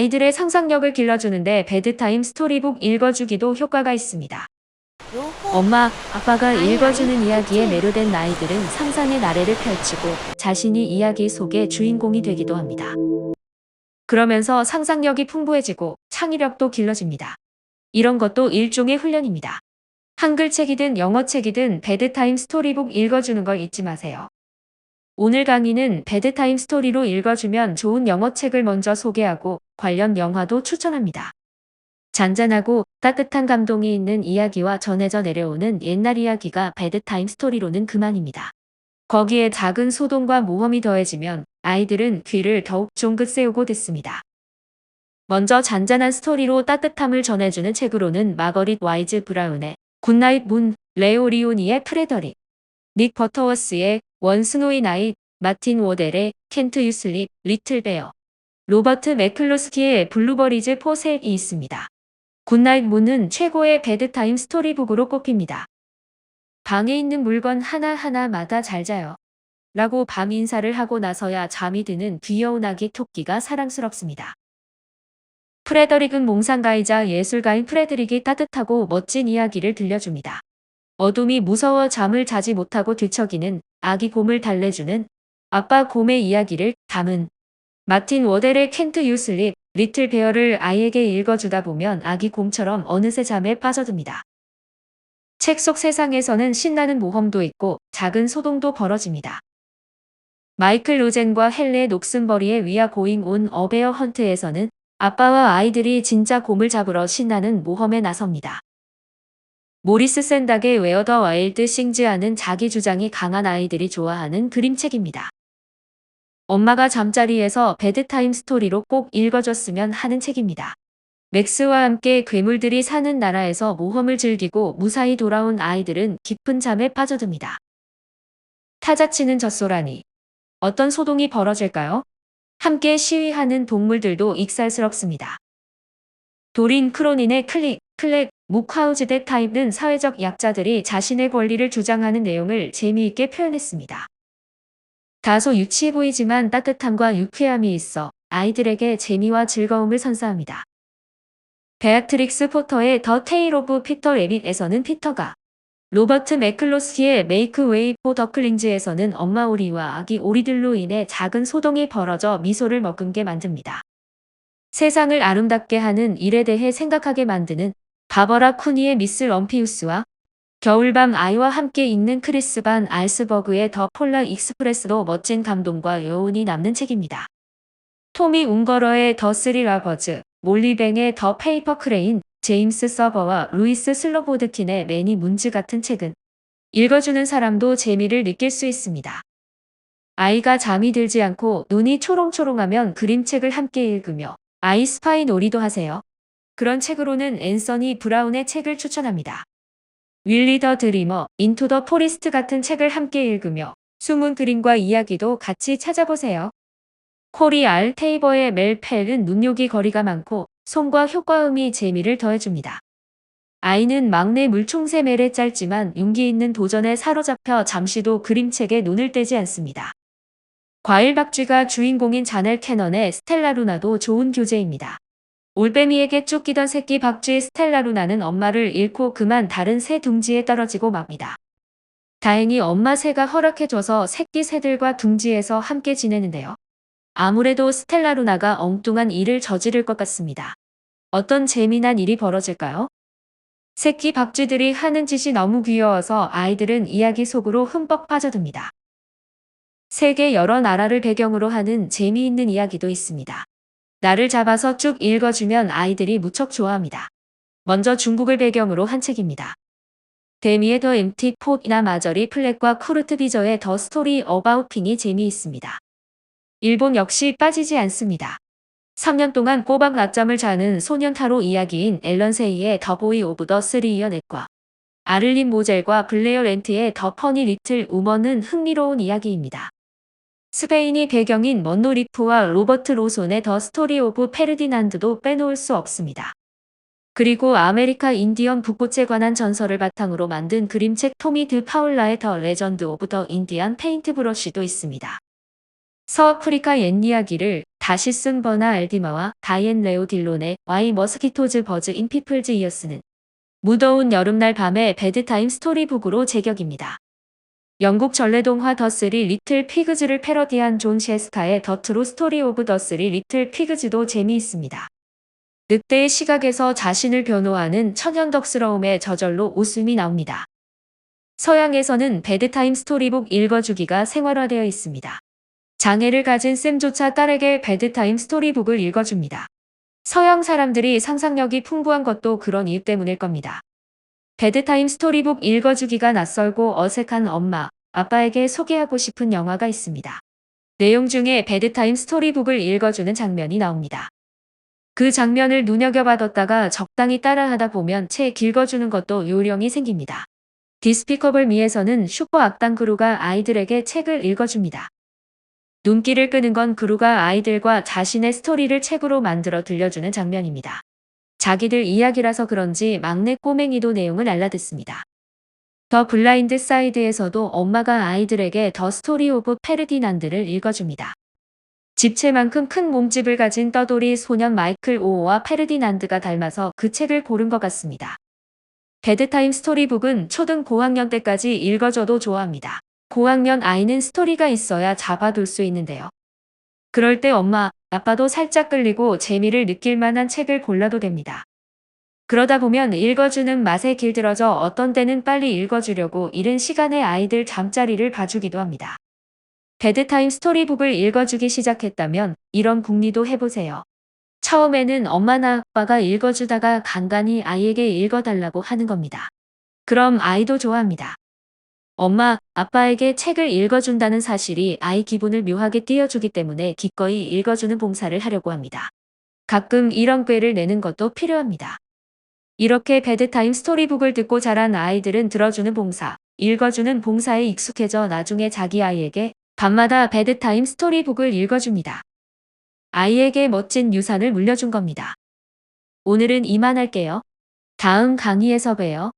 아이들의 상상력을 길러주는데 베드타임 스토리북 읽어주기도 효과가 있습니다. 엄마, 아빠가 읽어주는 이야기에 매료된 아이들은 상상의 나래를 펼치고 자신이 이야기 속의 주인공이 되기도 합니다. 그러면서 상상력이 풍부해지고 창의력도 길러집니다. 이런 것도 일종의 훈련입니다. 한글 책이든 영어 책이든 베드타임 스토리북 읽어주는 걸 잊지 마세요. 오늘 강의는 베드타임 스토리로 읽어주면 좋은 영어 책을 먼저 소개하고 관련 영화도 추천합니다. 잔잔하고 따뜻한 감동이 있는 이야기와 전해져 내려오는 옛날 이야기가 베드타임 스토리로는 그만입니다. 거기에 작은 소동과 모험이 더해지면 아이들은 귀를 더욱 쫑긋 세우고 듣습니다. 먼저 잔잔한 스토리로 따뜻함을 전해주는 책으로는 마거릿 와이즈 브라운의 굿나잇 문, 레오 리오니의 프레더릭, 닉 버터워스의 원 스노이 나잇, 마틴 워델의 켄트 유슬립, 리틀 베어, 로버트 맥클로스키의 블루버리즈 포셋이 있습니다. 굿나잇 문은 최고의 베드타임 스토리북으로 꼽힙니다. 방에 있는 물건 하나하나마다 잘 자요. 라고 밤 인사를 하고 나서야 잠이 드는 귀여운 아기 토끼가 사랑스럽습니다. 프레더릭은 몽상가이자 예술가인 프레드릭이 따뜻하고 멋진 이야기를 들려줍니다. 어둠이 무서워 잠을 자지 못하고 뒤척이는 아기 곰을 달래주는 아빠 곰의 이야기를 담은 마틴 워델의 켄트 유슬립 리틀 베어를 아이에게 읽어주다 보면 아기 곰처럼 어느새 잠에 빠져듭니다. 책 속 세상에서는 신나는 모험도 있고 작은 소동도 벌어집니다. 마이클 로젠과 헬레 녹슨버리의 위아 고잉 온 어베어 헌트에서는 아빠와 아이들이 진짜 곰을 잡으러 신나는 모험에 나섭니다. 모리스 샌닥의 웨어 더 와일드 싱즈하는 자기 주장이 강한 아이들이 좋아하는 그림책입니다. 엄마가 잠자리에서 베드타임 스토리로 꼭 읽어줬으면 하는 책입니다. 맥스와 함께 괴물들이 사는 나라에서 모험을 즐기고 무사히 돌아온 아이들은 깊은 잠에 빠져듭니다. 타자치는 젖소라니. 어떤 소동이 벌어질까요? 함께 시위하는 동물들도 익살스럽습니다. 도린 크로닌의 클릭, 클렉, 무카우즈 대 타입은 사회적 약자들이 자신의 권리를 주장하는 내용을 재미있게 표현했습니다. 다소 유치해 보이지만 따뜻함과 유쾌함이 있어 아이들에게 재미와 즐거움을 선사합니다. 베아트릭스 포터의 더 테일 오브 피터 레빗에서는 피터가 로버트 맥클로스키의 메이크 웨이 포 더클링즈에서는 엄마 오리와 아기 오리들로 인해 작은 소동이 벌어져 미소를 머금게 만듭니다. 세상을 아름답게 하는 일에 대해 생각하게 만드는 바버라 쿠니의 미스 럼피우스와 겨울밤 아이와 함께 읽는 크리스 반 알스버그의 더 폴라 익스프레스도 멋진 감동과 여운이 남는 책입니다. 토미 웅거러의 더 스리 라버즈, 몰리뱅의 더 페이퍼 크레인, 제임스 서버와 루이스 슬로보드킨의 매니 문즈 같은 책은 읽어주는 사람도 재미를 느낄 수 있습니다. 아이가 잠이 들지 않고 눈이 초롱초롱하면 그림책을 함께 읽으며 아이 스파이 놀이도 하세요. 그런 책으로는 앤서니 브라운의 책을 추천합니다. 윌리 더 드리머, 인투 더 포리스트 같은 책을 함께 읽으며 숨은 그림과 이야기도 같이 찾아보세요. 코리 알 테이버의 멜 펠은 눈요기 거리가 많고 손과 효과음이 재미를 더해줍니다. 아이는 막내 물총새 멜에 짧지만 용기 있는 도전에 사로잡혀 잠시도 그림책에 눈을 떼지 않습니다. 과일 박쥐가 주인공인 자넬 캐넌의 스텔라 루나도 좋은 교재입니다. 올빼미에게 쫓기던 새끼 박쥐 스텔라 루나는 엄마를 잃고 그만 다른 새 둥지에 떨어지고 맙니다. 다행히 엄마 새가 허락해줘서 새끼 새들과 둥지에서 함께 지내는데요. 아무래도 스텔라 루나가 엉뚱한 일을 저지를 것 같습니다. 어떤 재미난 일이 벌어질까요? 새끼 박쥐들이 하는 짓이 너무 귀여워서 아이들은 이야기 속으로 흠뻑 빠져듭니다. 세계 여러 나라를 배경으로 하는 재미있는 이야기도 있습니다. 나를 잡아서 쭉 읽어주면 아이들이 무척 좋아합니다. 먼저 중국을 배경으로 한 책입니다. 데미의 더 엠티 폿이나 마저리 플랫과 쿠르트 비저의 더 스토리 어바웃 핑이 재미있습니다. 일본 역시 빠지지 않습니다. 3년 동안 꼬박 낮잠을 자는 소년 타로 이야기인 앨런 세이의 더 보이 오브 더 스리이어 넷과 아를린 모젤과 블레어 렌트의 더 퍼니 리틀 우먼은 흥미로운 이야기입니다. 스페인이 배경인 먼노리프와 로버트 로손의 더 스토리 오브 페르디난드도 빼놓을 수 없습니다. 그리고 아메리카 인디언 북꽃에 관한 전설을 바탕으로 만든 그림책 토미 드 파울라의 더 레전드 오브 더 인디안 페인트 브러쉬도 있습니다. 서아프리카 옛 이야기를 다시 쓴 버나 알디마와 다이앤 레오 딜론의 와이 머스키토즈 버즈 인 피플즈 이어스는 무더운 여름날 밤의 베드타임 스토리북으로 제격입니다. 영국 전래동화 더 쓰리 리틀 피그즈를 패러디한 존 셰스카의 더 트루 스토리 오브 더 쓰리 리틀 피그즈도 재미있습니다. 늑대의 시각에서 자신을 변호하는 천연덕스러움에 저절로 웃음이 나옵니다. 서양에서는 베드타임 스토리북 읽어주기가 생활화되어 있습니다. 장애를 가진 쌤조차 딸에게 베드타임 스토리북을 읽어줍니다. 서양 사람들이 상상력이 풍부한 것도 그런 이유 때문일 겁니다. 베드타임 스토리북 읽어주기가 낯설고 어색한 엄마, 아빠에게 소개하고 싶은 영화가 있습니다. 내용 중에 베드타임 스토리북을 읽어주는 장면이 나옵니다. 그 장면을 눈여겨봐뒀다가 적당히 따라하다 보면 책 읽어주는 것도 요령이 생깁니다. 디스피커블 미에서는 슈퍼 악당 그루가 아이들에게 책을 읽어줍니다. 눈길을 끄는 건 그루가 아이들과 자신의 스토리를 책으로 만들어 들려주는 장면입니다. 자기들 이야기라서 그런지 막내 꼬맹이도 내용을 알아듣습니다. 더 블라인드 사이드에서도 엄마가 아이들에게 더 스토리 오브 페르디난드를 읽어줍니다. 집채만큼 큰 몸집을 가진 떠돌이 소년 마이클 오어와 페르디난드가 닮아서 그 책을 고른 것 같습니다. 베드타임 스토리북은 초등 고학년 때까지 읽어줘도 좋아합니다. 고학년 아이는 스토리가 있어야 잡아둘 수 있는데요. 그럴 때 엄마, 아빠도 살짝 끌리고 재미를 느낄 만한 책을 골라도 됩니다. 그러다 보면 읽어주는 맛에 길들어져 어떤 때는 빨리 읽어주려고 이른 시간에 아이들 잠자리를 봐주기도 합니다. 베드타임 스토리북을 읽어주기 시작했다면 이런 궁리도 해보세요. 처음에는 엄마나 아빠가 읽어주다가 간간히 아이에게 읽어달라고 하는 겁니다. 그럼 아이도 좋아합니다. 엄마, 아빠에게 책을 읽어준다는 사실이 아이 기분을 묘하게 띄워주기 때문에 기꺼이 읽어주는 봉사를 하려고 합니다. 가끔 이런 꾀를 내는 것도 필요합니다. 이렇게 베드타임 스토리북을 듣고 자란 아이들은 들어주는 봉사, 읽어주는 봉사에 익숙해져 나중에 자기 아이에게 밤마다 베드타임 스토리북을 읽어줍니다. 아이에게 멋진 유산을 물려준 겁니다. 오늘은 이만할게요. 다음 강의에서 봬요.